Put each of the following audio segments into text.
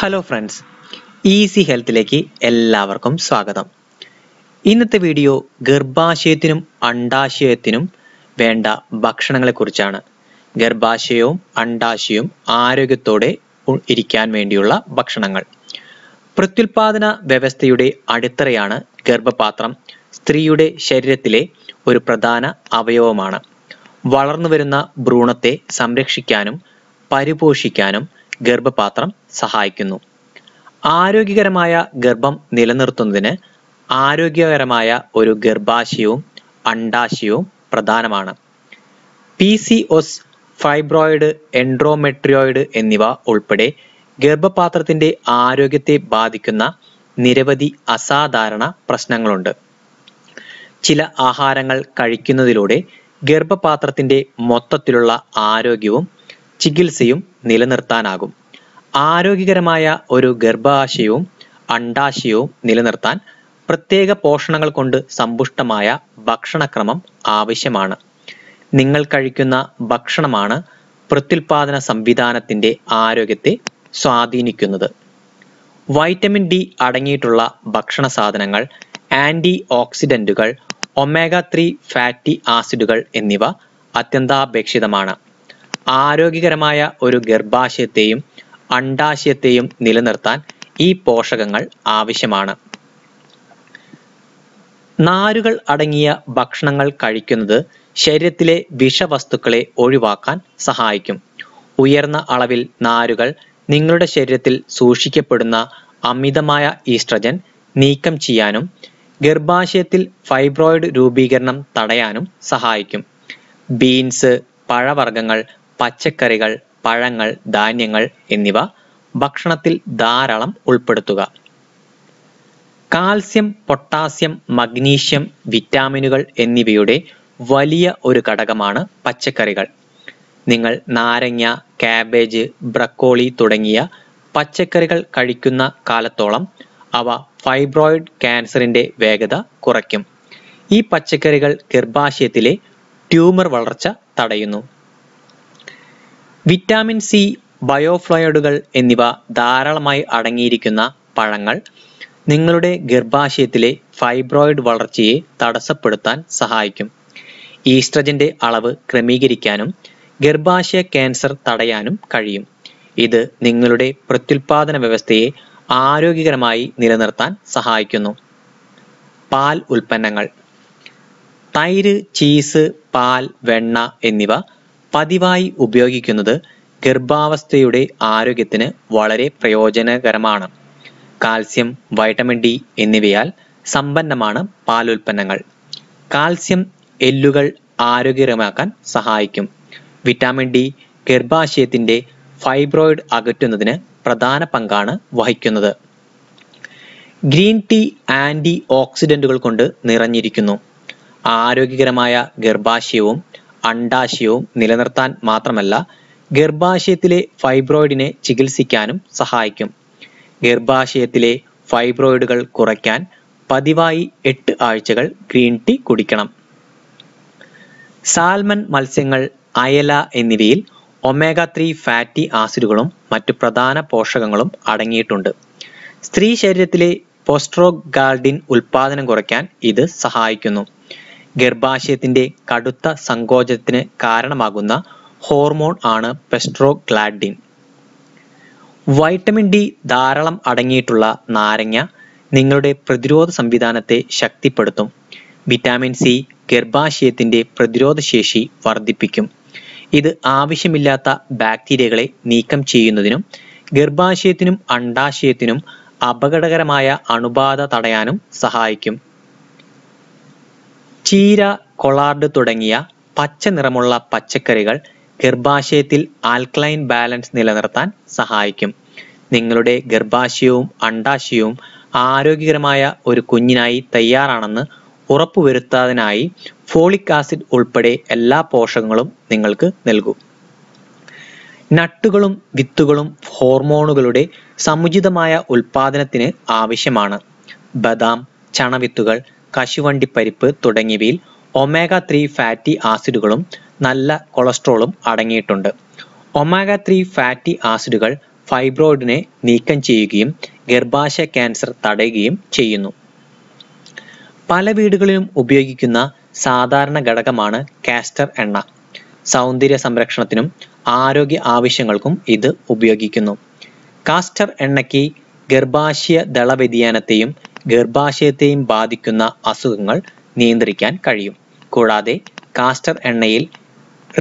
Hello friends easy ഹെൽത്തിലേക്ക് എല്ലാവർക്കും സ്വാഗതം. ഇന്നത്തെ വീഡിയോ ഗർഭാശയത്തിനും അണ്ടാശയത്തിനും വേണ്ട ഭക്ഷണങ്ങളെക്കുറിച്ചാണ്. ഗർഭാശയവും അണ്ടാശയവും ആരോഗ്യത്തോടെ ഇരിക്കാൻ വേണ്ടിയുള്ള ഭക്ഷണങ്ങൾ. പ്രത്യുൽപാദന വ്യവസ്ഥയുടെ അടിത്തറയാണ് ഗർഭപാത്രം. സ്ത്രീയുടെ ശരീരത്തിലെ ഒരു പ്രധാന അവയവമാണ്. വളർന്നു വരുന്ന ഭ്രൂണത്തെ സംരക്ഷിക്കാനും പരിപോഷിക്കാനും ഗർഭപാത്രം സഹായിക്കുന്നു. ആരോഗ്യകരമായ ഗർഭം നിലനിർത്തുന്നതിന് ആരോഗ്യകരമായ ഒരു ഗർഭാശയവും അണ്ടാശയവും പ്രധാനമാണ്. P C O S fibroid endometrioid എന്നിവ ഉൾപ്പെടെ ഗർഭപാത്രത്തിന്റെ ആരോഗ്യത്തെ ബാധിക്കുന്ന നിരവധി അസാധാരണ പ്രശ്നങ്ങളുണ്ട്. ചില ആഹാരങ്ങൾ കഴിക്കുന്നതിലൂടെ ഗർഭപാത്രത്തിന്റെ മൊത്തത്തിലുള്ള ആരോഗ്യവും ചികിത്സയും നിലനിർത്താനാകും. ആരോഗ്യകരമായ ഒരു ഗർഭാശയവും അണ്ടാശയവും നിലനിർത്താൻ പ്രത്യേക പോഷണങ്ങൾ കൊണ്ട് സമ്പുഷ്ടമായ ഭക്ഷണക്രമം ആവശ്യമാണ്. നിങ്ങൾ കഴിക്കുന്ന ഭക്ഷണമാണ് പ്രത്യുൽപാദന സംവിധാനത്തിന്റെ ആരോഗ്യത്തെ സ്വാധീനിക്കുന്നത്. വൈറ്റമിൻ ഡി അടങ്ങിയിട്ടുള്ള ഭക്ഷണ സാധനങ്ങൾ ആന്റി ഓക്സിഡന്റുകൾ ഒമേഗ ത്രീ ഫാറ്റി ആസിഡുകൾ എന്നിവ അത്യന്താപേക്ഷിതമാണ്. ആരോഗ്യകരമായ ഒരു ഗർഭാശയത്തെയും അണ്ടാശയത്തെയും നിലനിർത്താൻ ഈ പോഷകങ്ങൾ ആവശ്യമാണ്. നാരുകൾ അടങ്ങിയ ഭക്ഷണങ്ങൾ കഴിക്കുന്നത് ശരീരത്തിലെ വിഷവസ്തുക്കളെ ഒഴിവാക്കാൻ സഹായിക്കും. ഉയർന്ന അളവിൽ നാരുകൾ നിങ്ങളുടെ ശരീരത്തിൽ സൂക്ഷിക്കപ്പെടുന്ന അമിതമായ ഈസ്ട്രജൻ നീക്കം ചെയ്യാനും ഗർഭാശയത്തിൽ ഫൈബ്രോയിഡ് രൂപീകരണം തടയാനും സഹായിക്കും. ബീൻസ് പഴവർഗങ്ങൾ പച്ചക്കറികൾ പഴങ്ങൾ ധാന്യങ്ങൾ എന്നിവ ഭക്ഷണത്തിൽ ധാരാളം ഉൾപ്പെടുത്തുക. കാൽസ്യം പൊട്ടാസ്യം മഗ്നീഷ്യം വിറ്റാമിനുകൾ എന്നിവയുടെ വലിയ ഒരു ഘടകമാണ് പച്ചക്കറികൾ. നിങ്ങൾ നാരങ്ങ കാബേജ് ബ്രക്കോളി തുടങ്ങിയ പച്ചക്കറികൾ കഴിക്കുന്ന കാലത്തോളം അവ ഫൈബ്രോയിഡ് ക്യാൻസറിന്റെ വേഗത കുറയ്ക്കും. ഈ പച്ചക്കറികൾ ഗർഭാശയത്തിലെ ട്യൂമർ വളർച്ച തടയുന്നു. വിറ്റാമിൻ സി ബയോഫ്ലോയിഡുകൾ എന്നിവ ധാരാളമായി അടങ്ങിയിരിക്കുന്ന പഴങ്ങൾ നിങ്ങളുടെ ഗർഭാശയത്തിലെ ഫൈബ്രോയിഡ് വളർച്ചയെ തടസ്സപ്പെടുത്താൻ സഹായിക്കും. ഈസ്ട്രജന്റെ അളവ് ക്രമീകരിക്കാനും ഗർഭാശയ ക്യാൻസർ തടയാനും കഴിയും. ഇത് നിങ്ങളുടെ പ്രത്യുൽപാദന വ്യവസ്ഥയെ ആരോഗ്യകരമായി നിലനിർത്താൻ സഹായിക്കുന്നു. പാൽ ഉൽപ്പന്നങ്ങൾ. തൈര് ചീസ് പാൽ വെണ്ണ എന്നിവ പതിവായി ഉപയോഗിക്കുന്നത് ഗർഭാവസ്ഥയുടെ ആരോഗ്യത്തിന് വളരെ പ്രയോജനകരമാണ്. കാൽസ്യം വൈറ്റമിൻ ഡി എന്നിവയാൽ സമ്പന്നമാണ് പാലുൽപ്പന്നങ്ങൾ. കാൽസ്യം എല്ലുകൾ ആരോഗ്യകരമാക്കാൻ സഹായിക്കും. വിറ്റാമിൻ ഡി ഗർഭാശയത്തിന്റെ ഫൈബ്രോയിഡ് അകറ്റുന്നതിന് പ്രധാന പങ്കാണ് വഹിക്കുന്നത്. ഗ്രീൻ ടീ ആന്റി ഓക്സിഡന്റുകൾ കൊണ്ട് നിറഞ്ഞിരിക്കുന്നു. ആരോഗ്യകരമായ ഗർഭാശയവും അണ്ടാശയവും നിലനിർത്താൻ മാത്രമല്ല ഗർഭാശയത്തിലെ ഫൈബ്രോയിഡിനെ ചികിത്സിക്കാനും സഹായിക്കും. ഗർഭാശയത്തിലെ ഫൈബ്രോയിഡുകൾ കുറയ്ക്കാൻ പതിവായി എട്ട് ആഴ്ചകൾ ഗ്രീൻ ടീ കുടിക്കണം. സാൽമൺ മത്സ്യങ്ങൾ അയല എന്നിവയിൽ ഒമേഗ ത്രീ ഫാറ്റി ആസിഡുകളും മറ്റു പ്രധാന പോഷകങ്ങളും അടങ്ങിയിട്ടുണ്ട്. സ്ത്രീ ശരീരത്തിലെ പോസ്ട്രോഗാൾഡിൻ ഉൽപാദനം കുറയ്ക്കാൻ ഇത് സഹായിക്കുന്നു. ഗർഭാശയത്തിന്റെ കടുത്ത സങ്കോചത്തിന് കാരണമാകുന്ന ഹോർമോൺ ആണ് പെസ്ട്രോഗ്ലാഡിൻ വൈറ്റമിൻ ഡി ധാരാളം അടങ്ങിയിട്ടുള്ള നാരങ്ങ നിങ്ങളുടെ പ്രതിരോധ സംവിധാനത്തെ ശക്തിപ്പെടുത്തും. വിറ്റാമിൻ സി ഗർഭാശയത്തിന്റെ പ്രതിരോധ ശേഷി വർദ്ധിപ്പിക്കും. ഇത് ആവശ്യമില്ലാത്ത ബാക്ടീരിയകളെ നീക്കം ചെയ്യുന്നതിനും ഗർഭാശയത്തിനും അണ്ടാശയത്തിനും അപകടകരമായ അണുബാധ തടയാനും സഹായിക്കും. ചീര കൊളാർഡ് തുടങ്ങിയ പച്ച നിറമുള്ള പച്ചക്കറികൾ ഗർഭാശയത്തിൽ ആൽക്കലൈൻ ബാലൻസ് നിലനിർത്താൻ സഹായിക്കും. നിങ്ങളുടെ ഗർഭാശയവും അണ്ടാശയവും ആരോഗ്യകരമായ ഒരു കുഞ്ഞിനായി തയ്യാറാണെന്ന് ഉറപ്പുവരുത്താതിനായി ഫോളിക് ആസിഡ് ഉൾപ്പെടെ എല്ലാ പോഷകങ്ങളും നിങ്ങൾക്ക് നൽകും. നട്ടുകളും വിത്തുകളും ഹോർമോണുകളുടെ സമുചിതമായ ഉൽപാദനത്തിന് ആവശ്യമാണ്. ബദാം ചണവിത്തുകൾ കശുവണ്ടിപ്പരിപ്പ് തുടങ്ങിയവയിൽ ഒമേഗ ത്രീ ഫാറ്റി ആസിഡുകളും നല്ല കൊളസ്ട്രോളും അടങ്ങിയിട്ടുണ്ട്. ഒമേഗ ത്രീ ഫാറ്റി ആസിഡുകൾ ഫൈബ്രോയിഡിനെ നീക്കം ചെയ്യുകയും ഗർഭാശയ ക്യാൻസർ തടയുകയും ചെയ്യുന്നു. പല വീടുകളിലും ഉപയോഗിക്കുന്ന സാധാരണ ഘടകമാണ് കാസ്റ്റർ എണ്ണ. സൗന്ദര്യ സംരക്ഷണത്തിനും ആരോഗ്യ ആവശ്യങ്ങൾക്കും ഇത് ഉപയോഗിക്കുന്നു. കാസ്റ്റർ എണ്ണയ്ക്ക് ഗർഭാശയ ദള വ്യതിയാനത്തെയും ഗർഭാശയത്തെയും ബാധിക്കുന്ന അസുഖങ്ങൾ നിയന്ത്രിക്കാൻ കഴിയും. കൂടാതെ കാസ്റ്റർ എണ്ണയിൽ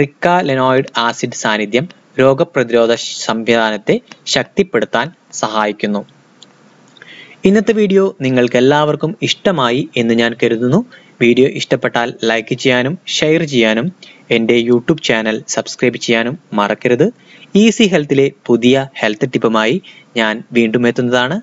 റിക്കാലെനോയിഡ് ആസിഡ് സാന്നിധ്യം രോഗപ്രതിരോധ സംവിധാനത്തെ ശക്തിപ്പെടുത്താൻ സഹായിക്കുന്നു. ഇന്നത്തെ വീഡിയോ നിങ്ങൾക്ക് എല്ലാവർക്കും ഇഷ്ടമായി എന്ന് ഞാൻ കരുതുന്നു. വീഡിയോ ഇഷ്ടപ്പെട്ടാൽ ലൈക്ക് ചെയ്യാനും ഷെയർ ചെയ്യാനും എന്റെ യൂട്യൂബ് ചാനൽ സബ്സ്ക്രൈബ് ചെയ്യാനും മറക്കരുത്. ഈസി ഹെൽത്തിലെ പുതിയ ഹെൽത്ത് ടിപ്പുമായി ഞാൻ വീണ്ടും എത്തുന്നതാണ്.